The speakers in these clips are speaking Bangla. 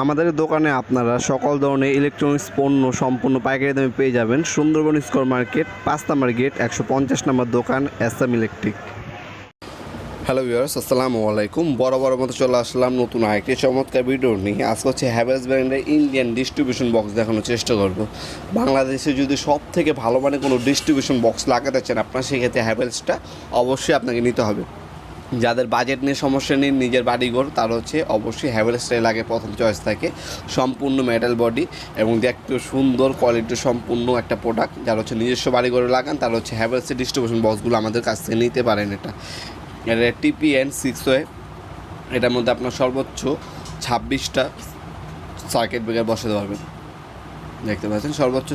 আমাদের দোকানে আপনারা সকল ধরনের ইলেকট্রনিক্স পণ্য সম্পূর্ণ পাইকারি দামে পেয়ে যাবেন। সুন্দরবন স্কোয়ার মার্কেট, পাঁচ নাম্বার গেট, একশো পঞ্চাশ নম্বর দোকান এসএম ইলেকট্রিক। হ্যালো ভিউয়ার্স আসসালামু আলাইকুম। বড় বড় মতো চলে আসলাম নতুন আরেকটি চমৎকার ভিডিও নিয়ে। আজকে হচ্ছে হ্যাভেলস ব্র্যান্ডের ইন্ডিয়ান ডিস্ট্রিবিউশন বক্স দেখানোর চেষ্টা করব। বাংলাদেশে যদি সব থেকে ভালো মানে কোনো ডিস্ট্রিবিউশন বক্স লাগাতে চান আপনার, সেক্ষেত্রে হ্যাভেলসটা অবশ্যই আপনাকে নিতে হবে। যাদের বাজেট নিয়ে সমস্যা নেই, নিজের বাড়িঘর, তার হচ্ছে অবশ্যই হ্যাভেলসটাই লাগে প্রথম চয়েস থাকে। সম্পূর্ণ মেটাল বডি এবং দেখতে সুন্দর কোয়ালিটি সম্পূর্ণ একটা প্রোডাক্ট যারা হচ্ছে নিজস্ব বাড়িঘরে লাগান, তারা হচ্ছে হ্যাভেলসের ডিস্ট্রিবিউশন বক্সগুলো আমাদের কাছ থেকে নিতে পারেন এটা। এটা টিপিএন সিক্স ওয়ে এটার মধ্যে আপনার সর্বোচ্চ ছাব্বিশটা সার্কিট ব্রেকার বসাতে পারবেন। দেখতে পাচ্ছেন? সর্বোচ্চ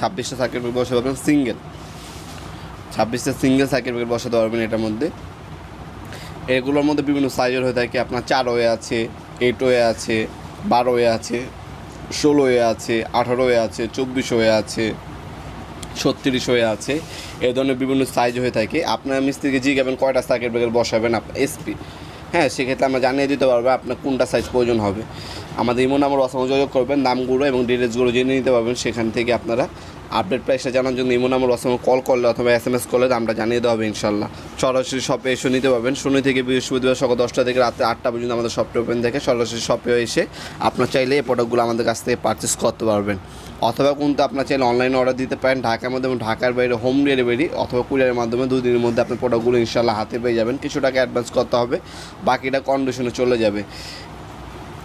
ছাব্বিশটা সার্কিট ব্রেকার বসাতে পারবেন সিঙ্গেল ছাব্বিশটা সিঙ্গেল সার্কিট ব্রেকার বসাতে পারবেন এটার মধ্যে। এগুলোর মধ্যে বিভিন্ন সাইজের হয়ে থাকে। আপনার চার ওয়ে আছে এইট ওয়ে আছে, বারো ওয়ে আছে, ষোলো ওয়ে আছে, আঠারো ওয়ে আছে, চব্বিশ ওয়ে আছে, ছত্রিশ হয়ে আছে। এ ধরনের বিভিন্ন সাইজ হয়ে থাকে। আপনার মিস্ত্রিকে জিজ্ঞাবেন কয়টা সার্কিট ব্রেকার বসাবেন আপনার এসপি হ্যাঁ সেক্ষেত্রে আমরা জানিয়ে দিতে পারব আপনার কোনটা সাইজ প্রয়োজন হবে। আমাদের ইমো নাম্বার অসম যোগাযোগ করবেন দামগুলো এবং ডিটেলসগুলো জেনে নিতে পারবেন, সেখান থেকে আপনারা আপডেট প্রাইসটা জানার জন্য ইমো নাম্বার অসম কল করলে অথবা এস এম এস করলে দামটা জানিয়ে দেওয়া হবে ইনশাল্লাহ সরাসরি শপে এসে নিতে পারবেন। শনি থেকে বৃহস্পতিবার সকাল দশটা থেকে রাতে আটটা পর্যন্ত আমাদের শপটা ওপেন থাকে। সরাসরি শপে এসে আপনার চাইলে এই প্রোডাক্টগুলো আমাদের কাছ থেকে পারচেস করতে পারবেন। অথবা কিন্তু আপনার চাইলে অনলাইনে অর্ডার দিতে পারেন। ঢাকার মধ্যে এবং ঢাকার বাইরে হোম ডেলিভারি অথবা কুরিয়ারের মাধ্যমে দুই দিনের মধ্যে আপনার প্রোডাক্টগুলো ইনশাল্লাহ হাতে পেয়ে যাবেন। কিছু টাকা অ্যাডভান্স করতে হবে। বাকিটা কন্ডিশনে চলে যাবে।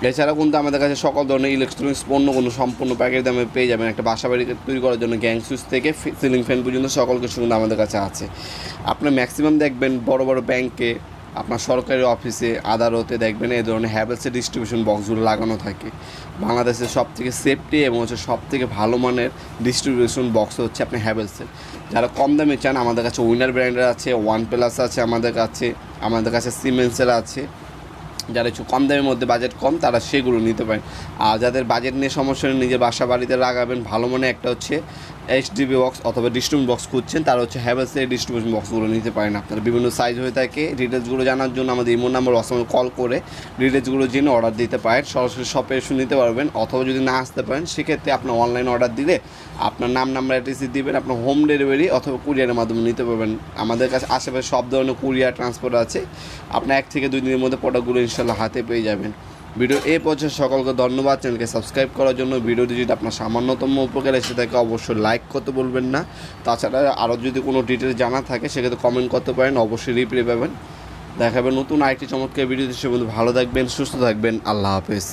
এছাড়াও কিন্তু আমাদের কাছে সকল ধরনের ইলেকট্রনিক্স পণ্য কোনো সম্পূর্ণ প্যাকেট দামে পেয়ে যাবেন। একটা বাসা বাড়ি তৈরি করার জন্য গ্যাং সুইচ থেকে সিলিং ফ্যান পর্যন্ত সকল কিছু কিন্তু আমাদের কাছে আছে। আপনার ম্যাক্সিমাম দেখবেন বড় বড় ব্যাংকে আপনার সরকারি অফিসে আদালতে দেখবেন এই ধরনের হ্যাভেলসের ডিস্ট্রিবিউশন বক্সগুলো লাগানো থাকে। বাংলাদেশের সব থেকে সেফটি এবং হচ্ছে সব থেকে ভালো মানের ডিস্ট্রিবিউশন বক্স হচ্ছে আপনি হ্যাভেলসের যারা কম দামে চান, আমাদের কাছে উইনার ব্র্যান্ডের আছে ওয়ান প্লাস আছে আমাদের কাছে আমাদের কাছে সিমেন্সের আছে। যারা একটু কম দামের মধ্যে বাজেট কম, তারা সেগুলো নিতে পারেন। আর যাদের বাজেট নিয়ে সমস্যা নিজের বাসা বাড়িতে লাগাবেন, ভালো মনে একটা হচ্ছে এইচডিবি বক্স অথবা ডিস্ট্রিবিউশন বক্স খুঁজছেন, তারা হচ্ছে হ্যাভেলসের ডিস্ট্রিবিউশন বক্সগুলো নিতে পারেন আপনারা। বিভিন্ন সাইজ হয়ে থাকে ডিটেলসগুলো জানার জন্য আমাদের ইমোর নাম্বার অসময় কল করে ডিটেলসগুলো জেনে অর্ডার দিতে পারেন। সরাসরি শপে এসে নিতে পারবেন, অথবা যদি না আসতে পারেন, সেক্ষেত্রে আপনার অনলাইন অর্ডার দিলে আপনার নাম নাম্বার অ্যাড্রেস দিবেন, আপনার হোম ডেলিভারি অথবা কুরিয়ারের মাধ্যমে নিতে পারবেন। আমাদের কাছে আশেপাশে সব ধরনের কুরিয়ার ট্রান্সপোর্ট আছে। আপনার এক থেকে দুই দিনের মধ্যে প্রোডাক্টগুলো ইনশাল্লাহ হাতে পেয়ে যাবেন। ভিডিও এ পর্যায়ে সকলকে ধন্যবাদ। চ্যানেলকে সাবস্ক্রাইব করার জন্য ভিডিওটি যদি আপনার সামান্যতম উপকার এসে থাকে, অবশ্যই লাইক করতে বলবেন না। তাছাড়া আরও যদি কোনো ডিটেল জানা থাকে, সেক্ষেত্রে কমেন্ট করতে পারেন, অবশ্যই রিপ্লাই পাবেন। দেখাবেন নতুন আরেকটি চমৎকার ভিডিও সে ভালো থাকবেন, সুস্থ থাকবেন, আল্লাহ হাফেজ।